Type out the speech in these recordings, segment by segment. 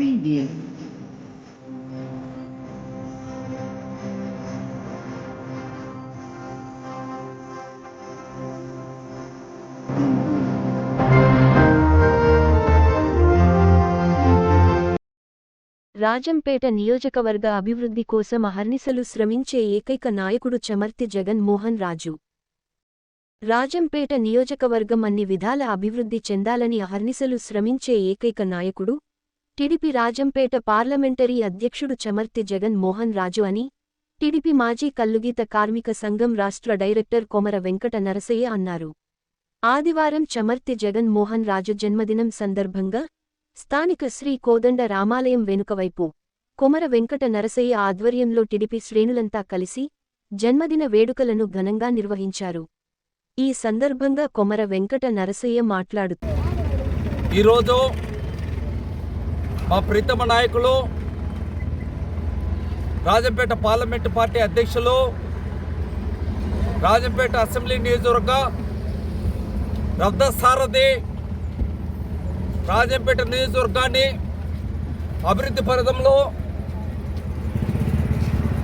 Preview. Rajampet నియోజకవర్గ అభివృద్ధి కోసం అహర్నిశలు శ్రమించే ఏకైక నాయకుడు చమర్తి జగన్ మోహన్ రాజు రాజంపేట నియోజకవర్గం అన్ని విధాల అభివృద్ధి చెందాలని అహర్నిశలు శ్రమించే ఏకైక నాయకుడు టిడిపి రాజంపేట పార్లమెంటరీ అధ్యక్షుడు చమర్తి జగన్ మోహన్ రాజు అని టిడిపి మాజీ కల్లుగీత కార్మిక సంఘం రాష్ట్ర డైరెక్టర్ కొమర వెంకట నరసయ్య అన్నారు. ఆదివారం చమర్తి జగన్ మోహన్ రాజు జన్మదినం సందర్భంగా స్థానిక శ్రీ కోదండ రామాలయం వెనుకవైపు కొమర వెంకట నరసయ్య ఆధ్వర్యంలో టిడిపి శ్రేణులంతా కలిసి జన్మదిన వేడుకలను ఘనంగా నిర్వహించారు. ఈ సందర్భంగా కొమర వెంకట నరసయ్య మాట్లాడుతూ ఈరోజు మా ప్రీతమ నాయకులు రాజంపేట పార్లమెంటు పార్టీ అధ్యక్షులు రాజంపేట అసెంబ్లీ నియోజకవర్గ సారథి రాజంపేట నియోజకవర్గాన్ని అభివృద్ధి పరిధంలో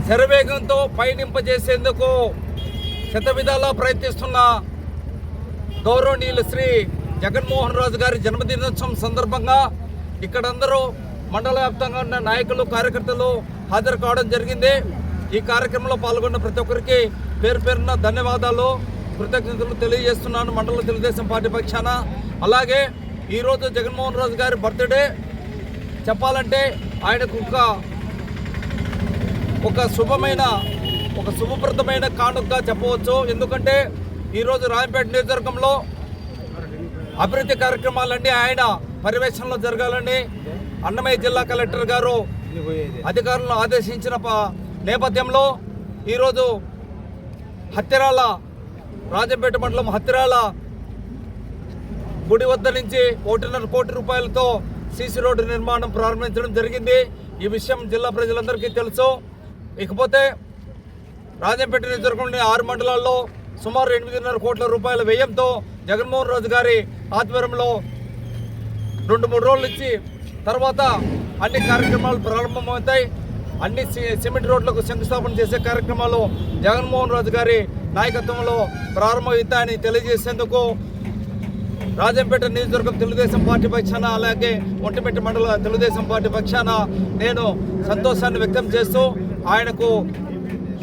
శరవేగంతో పయనింపజేసేందుకు శతవిధాలా ప్రయత్నిస్తున్న గౌరవనీయులు శ్రీ జగన్మోహన్ రాజు గారి జన్మదినోత్సవం సందర్భంగా ఇక్కడందరూ మండల వ్యాప్తంగా ఉన్న నాయకులు కార్యకర్తలు హాజరు కావడం జరిగింది. ఈ కార్యక్రమంలో పాల్గొన్న ప్రతి ఒక్కరికి పేరు పేరున ధన్యవాదాలు. కృతజ్ఞతలు తెలియజేస్తున్నాను మండల తెలుగుదేశం పార్టీ పక్షాన. అలాగే ఈరోజు జగన్మోహన్ రాజు గారి బర్త్డే. చెప్పాలంటే ఆయనకు ఒక ఒక శుభమైన ఒక శుభప్రదమైన కానుకగా చెప్పవచ్చు. ఎందుకంటే ఈరోజు రాయపేట నియోజకవర్గంలో అభివృద్ధి కార్యక్రమాలన్నీ ఆయన పర్యవేక్షణలో జరగాలని అన్నమయ్య జిల్లా కలెక్టర్ గారు అధికారులను ఆదేశించిన ప- నేపథ్యంలో ఈరోజు హత్తిరాల రాజంపేట మండలం హత్తిరాల గుడి వద్ద నుంచి ఒకటిన్నర కోటి రూపాయలతో సీసీ రోడ్డు నిర్మాణం ప్రారంభించడం జరిగింది. ఈ విషయం జిల్లా ప్రజలందరికీ తెలుసు. ఇకపోతే రాజంపేట నియోజకవర్గంలోని ఆరు మండలాల్లో సుమారు ఎనిమిదిన్నర కోట్ల రూపాయల వ్యయంతో జగన్మోహన్ రాజు గారి ఆధ్వర్యంలో రెండు మూడు రోజులు ఇచ్చి తర్వాత అన్ని కార్యక్రమాలు ప్రారంభమవుతాయి. అన్ని సి- సిమెంట్ రోడ్లకు శంకుస్థాపన చేసే కార్యక్రమాలు జగన్మోహన్ రాజు గారి నాయకత్వంలో ప్రారంభమవుతాయని తెలియజేసేందుకు రాజంపేట నియోజకవర్గం తెలుగుదేశం పార్టీ పక్షాన అలాగే ఒంటిమిట్ట మండల తెలుగుదేశం పార్టీ పక్షాన నేను సంతోషాన్ని వ్యక్తం చేస్తూ ఆయనకు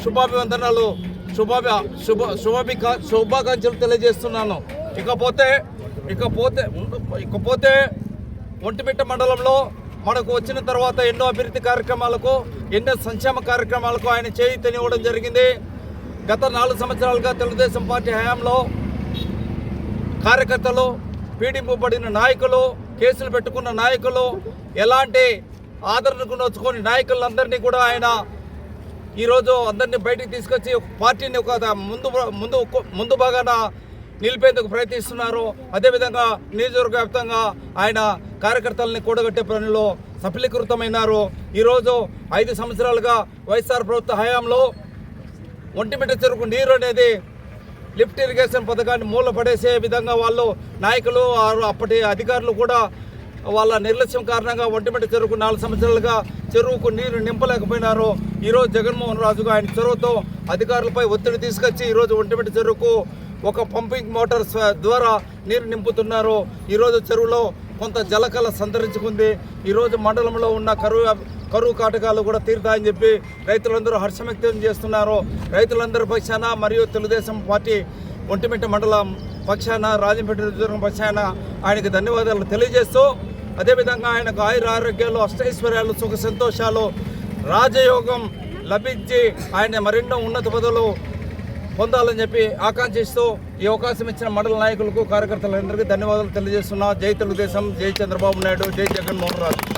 శుభాభివందనాలు శుభాభి శుభ శుభాభికా శుభాకాంక్షలు తెలియజేస్తున్నాను. ఇకపోతే ఇకపోతే ఇకపోతే ఒంటిమిట్ట మండలంలో మనకు వచ్చిన తర్వాత ఎన్నో అభివృద్ధి కార్యక్రమాలకు ఎన్నో సంక్షేమ కార్యక్రమాలకు ఆయన చేయితనివ్వడం జరిగింది. గత నాలుగు సంవత్సరాలుగా తెలుగుదేశం పార్టీ హయాంలో కార్యకర్తలు పీడింపబడిన నాయకులు కేసులు పెట్టుకున్న నాయకులు ఎలాంటి ఆదరణకు నోచుకొని నాయకులందరినీ కూడా ఆయన ఈరోజు అందరినీ బయటికి తీసుకొచ్చి పార్టీని ఒక ముందు ముందు ముందు భాగాన నిలిపేందుకు ప్రయత్నిస్తున్నారు. అదేవిధంగా నియోజకవర్గ వ్యాప్తంగా ఆయన కార్యకర్తలని కూడగట్టే పనిలో సఫలీకృతమైనారు. ఈరోజు ఐదు సంవత్సరాలుగా వైఎస్ఆర్ ప్రభుత్వ హయాంలో ఒంటిమిట్ట చెరుకు నీరు అనేది లిఫ్ట్ ఇరిగేషన్ పథకాన్ని మూల పడేసే విధంగా వాళ్ళు నాయకులు అప్పటి అధికారులు కూడా వాళ్ళ నిర్లక్ష్యం కారణంగా ఒంటిమిట చెరుకు నాలుగు సంవత్సరాలుగా చెరువుకు నీరు నింపలేకపోయినారు. ఈరోజు జగన్మోహన్ రాజుగా ఆయన చొరవతో అధికారులపై ఒత్తిడి తీసుకొచ్చి ఈరోజు ఒంటిమిట చెరువుకు ఒక పంపింగ్ మోటార్ ద్వారా నీరు నింపుతున్నారు. ఈరోజు చెరువులో కొంత జలకళ సంతరించుకుంది. ఈరోజు మండలంలో ఉన్న కరువు కరువు కాటకాలు కూడా తీరుతాయని చెప్పి రైతులందరూ హర్షం వ్యక్తం చేస్తున్నారు. రైతులందరి పక్షాన మరియు తెలుగుదేశం పార్టీ ఒంటిమిట్ట మండలం పక్షాన రాజంపేట నియోజకవర్గం పక్షాన ఆయనకు ధన్యవాదాలు తెలియజేస్తూ అదేవిధంగా ఆయనకు ఆయుర ఆరోగ్యాలు అష్టైశ్వర్యాలు సుఖ సంతోషాలు రాజయోగం లభించి ఆయన మరెన్నో ఉన్నత పదవులు పొందాలని చెప్పి ఆకాంక్షిస్తూ ఈ అవకాశం ఇచ్చిన మండల నాయకులకు కార్యకర్తలందరికీ ధన్యవాదాలు తెలియజేస్తున్నా. జై తెలుగుదేశం జై చంద్రబాబు నాయుడు జై జగన్మోహన్ రాజు.